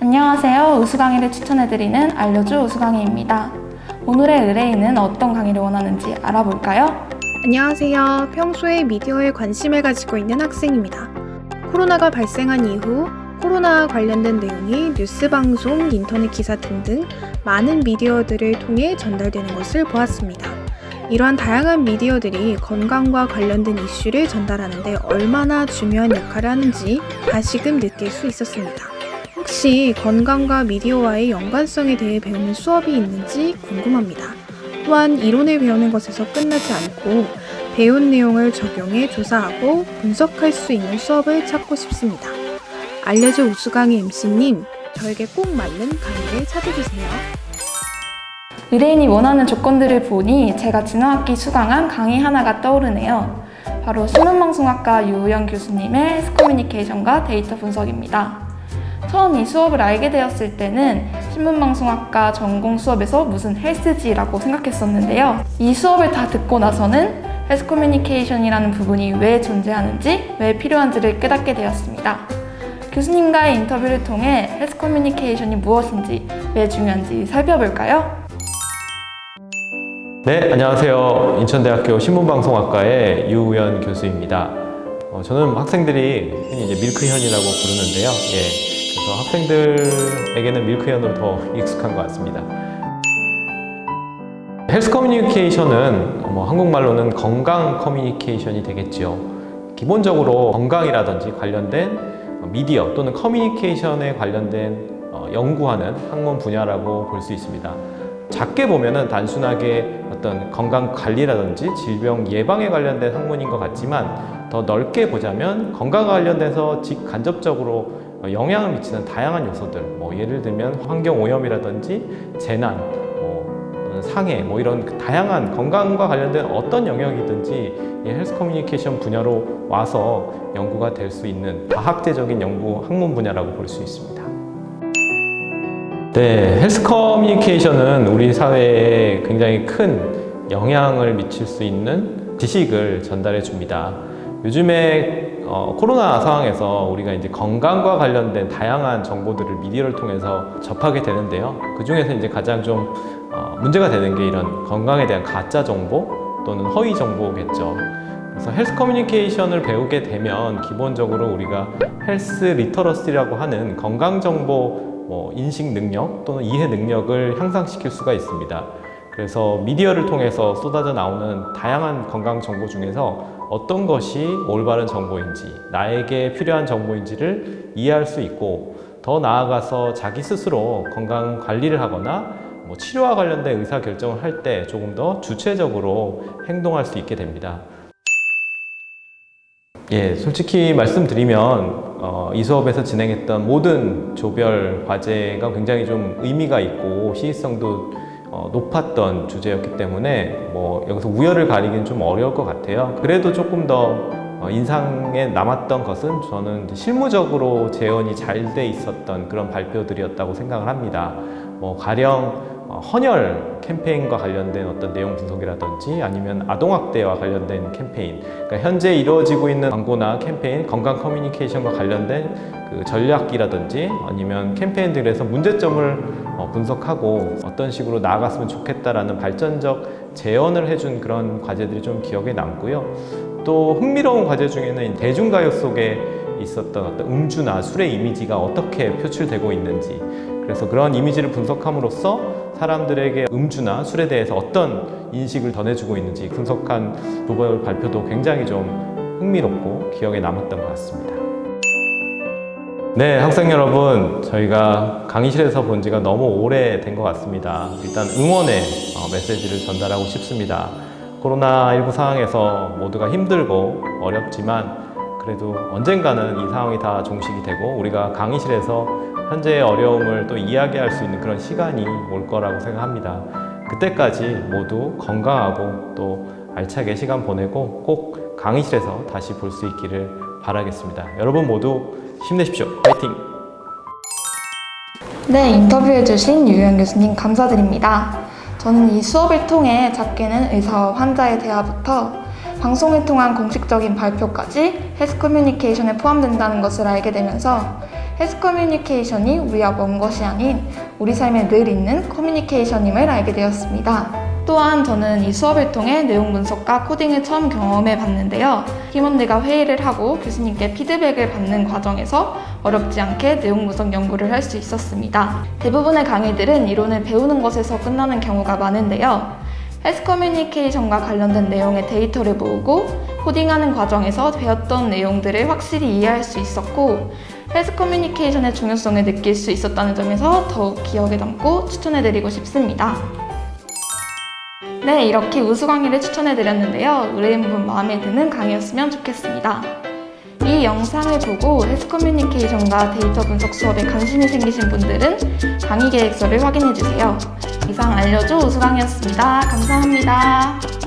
안녕하세요. 우수 강의를 추천해드리는 알려주 우수 강의입니다. 오늘의 의뢰인은 어떤 강의를 원하는지 알아볼까요? 안녕하세요. 평소에 미디어에 관심을 가지고 있는 학생입니다. 코로나가 발생한 이후 코로나와 관련된 내용이 뉴스 방송, 인터넷 기사 등등 많은 미디어들을 통해 전달되는 것을 보았습니다. 이러한 다양한 미디어들이 건강과 관련된 이슈를 전달하는데 얼마나 중요한 역할을 하는지 다시금 느낄 수 있었습니다. 혹시 건강과 미디어와의 연관성에 대해 배우는 수업이 있는지 궁금합니다. 또한 이론을 배우는 것에서 끝나지 않고 배운 내용을 적용해 조사하고 분석할 수 있는 수업을 찾고 싶습니다. 알려줘 우수강의 MC님, 저에게 꼭 맞는 강의를 찾아주세요. 의뢰인이 원하는 조건들을 보니 제가 지난 학기 수강한 강의 하나가 떠오르네요. 바로 신문방송학과 유우영 교수님의 헬스커뮤니케이션과 데이터 분석입니다. 처음 이 수업을 알게 되었을 때는 신문방송학과 전공 수업에서 무슨 헬스지라고 생각했었는데요. 이 수업을 다 듣고 나서는 헬스 커뮤니케이션이라는 부분이 왜 존재하는지, 왜 필요한지를 깨닫게 되었습니다. 교수님과의 인터뷰를 통해 헬스 커뮤니케이션이 무엇인지, 왜 중요한지 살펴볼까요? 네, 안녕하세요. 인천대학교 신문방송학과의 유우연 교수입니다. 어, 저는 학생들이 흔히 이제 밀크현이라고 부르는데요. 예, 그래서 학생들에게는 밀크현으로 더 익숙한 것 같습니다. 헬스 커뮤니케이션은 뭐 한국말로는 건강 커뮤니케이션이 되겠지요. 기본적으로 건강이라든지 관련된 미디어 또는 커뮤니케이션에 관련된 어, 연구하는 학문 분야라고 볼 수 있습니다. 작게 보면은 단순하게 어떤 건강 관리라든지 질병 예방에 관련된 학문인 것 같지만 더 넓게 보자면 건강 관련돼서 직간접적으로 영향을 미치는 다양한 요소들, 뭐 예를 들면 환경 오염이라든지 재난, 뭐 상해, 뭐 이런 그 다양한 건강과 관련된 어떤 영역이든지 이 헬스 커뮤니케이션 분야로 와서 연구가 될 수 있는 과학제적인 연구 학문 분야라고 볼 수 있습니다. 네, 헬스 커뮤니케이션은 우리 사회에 굉장히 큰 영향을 미칠 수 있는 지식을 전달해 줍니다. 요즘에 어, 코로나 상황에서 우리가 이제 건강과 관련된 다양한 정보들을 미디어를 통해서 접하게 되는데요. 그 중에서 이제 가장 좀 어, 문제가 되는 게 이런 건강에 대한 가짜 정보 또는 허위 정보겠죠. 그래서 헬스 커뮤니케이션을 배우게 되면 기본적으로 우리가 헬스 리터러시라고 하는 건강 정보 뭐 인식 능력 또는 이해 능력을 향상시킬 수가 있습니다. 그래서 미디어를 통해서 쏟아져 나오는 다양한 건강 정보 중에서 어떤 것이 올바른 정보인지, 나에게 필요한 정보인지를 이해할 수 있고, 더 나아가서 자기 스스로 건강 관리를 하거나 뭐 치료와 관련된 의사 결정을 할 때 조금 더 주체적으로 행동할 수 있게 됩니다. 예, 솔직히 말씀드리면 어, 이 수업에서 진행했던 모든 조별 과제가 굉장히 좀 의미가 있고 시의성도 어, 높았던 주제였기 때문에 뭐 여기서 우열을 가리기는 좀 어려울 것 같아요. 그래도 조금 더 어, 인상에 남았던 것은 저는 실무적으로 재현이 잘 돼 있었던 그런 발표들이었다고 생각을 합니다. 뭐 가령 어, 헌혈 캠페인과 관련된 어떤 내용 분석이라든지 아니면 아동학대와 관련된 캠페인, 그러니까 현재 이루어지고 있는 광고나 캠페인, 건강 커뮤니케이션과 관련된 그 전략이라든지 아니면 캠페인들에서 문제점을 어, 분석하고 어떤 식으로 나아갔으면 좋겠다라는 발전적 제언을 해준 그런 과제들이 좀 기억에 남고요. 또 흥미로운 과제 중에는 대중가요 속에 있었던 어떤 음주나 술의 이미지가 어떻게 표출되고 있는지 그래서 그런 이미지를 분석함으로써 사람들에게 음주나 술에 대해서 어떤 인식을 전해주고 있는지 분석한 조별 발표도 굉장히 좀 흥미롭고 기억에 남았던 것 같습니다. 네, 학생 여러분, 저희가 강의실에서 본 지가 너무 오래된 것 같습니다. 일단 응원의 어, 메시지를 전달하고 싶습니다. 코로나19 상황에서 모두가 힘들고 어렵지만 그래도 언젠가는 이 상황이 다 종식이 되고 우리가 강의실에서 현재의 어려움을 또 이야기할 수 있는 그런 시간이 올 거라고 생각합니다. 그때까지 모두 건강하고 또 알차게 시간 보내고 꼭 강의실에서 다시 볼 수 있기를 바라겠습니다. 여러분 모두 힘내십시오. 파이팅! 네, 인터뷰해주신 유영 교수님 감사드립니다. 저는 이 수업을 통해 작게는 의사와 환자의 대화부터 방송을 통한 공식적인 발표까지 헬스 커뮤니케이션에 포함된다는 것을 알게 되면서 헬스 커뮤니케이션이 우리와 먼 것이 아닌 우리 삶에 늘 있는 커뮤니케이션임을 알게 되었습니다. 또한 저는 이 수업을 통해 내용 분석과 코딩을 처음 경험해 봤는데요. 팀원들과 회의를 하고 교수님께 피드백을 받는 과정에서 어렵지 않게 내용 분석 연구를 할 수 있었습니다. 대부분의 강의들은 이론을 배우는 것에서 끝나는 경우가 많은데요. 헬스 커뮤니케이션과 관련된 내용의 데이터를 모으고 코딩하는 과정에서 배웠던 내용들을 확실히 이해할 수 있었고 헬스 커뮤니케이션의 중요성을 느낄 수 있었다는 점에서 더욱 기억에 남고 추천해드리고 싶습니다. 네, 이렇게 우수 강의를 추천해드렸는데요. 의뢰인분 마음에 드는 강의였으면 좋겠습니다. 이 영상을 보고 헬스 커뮤니케이션과 데이터 분석 수업에 관심이 생기신 분들은 강의 계획서를 확인해주세요. 이상 알려줘 우수 강의였습니다. 감사합니다.